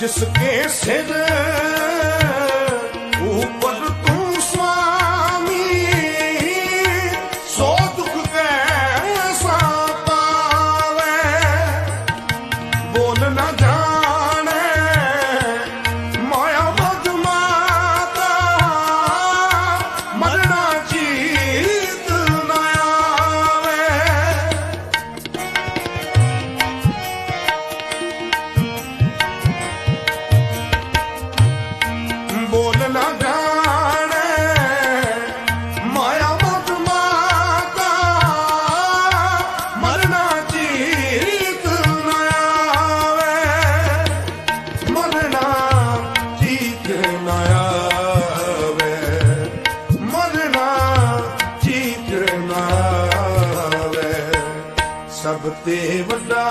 जिसके सिर ऊपर तू स्वामी सो दुख कैसा पावे बोल न जाने ਸਭ ਤੇ ਵੱਡਾ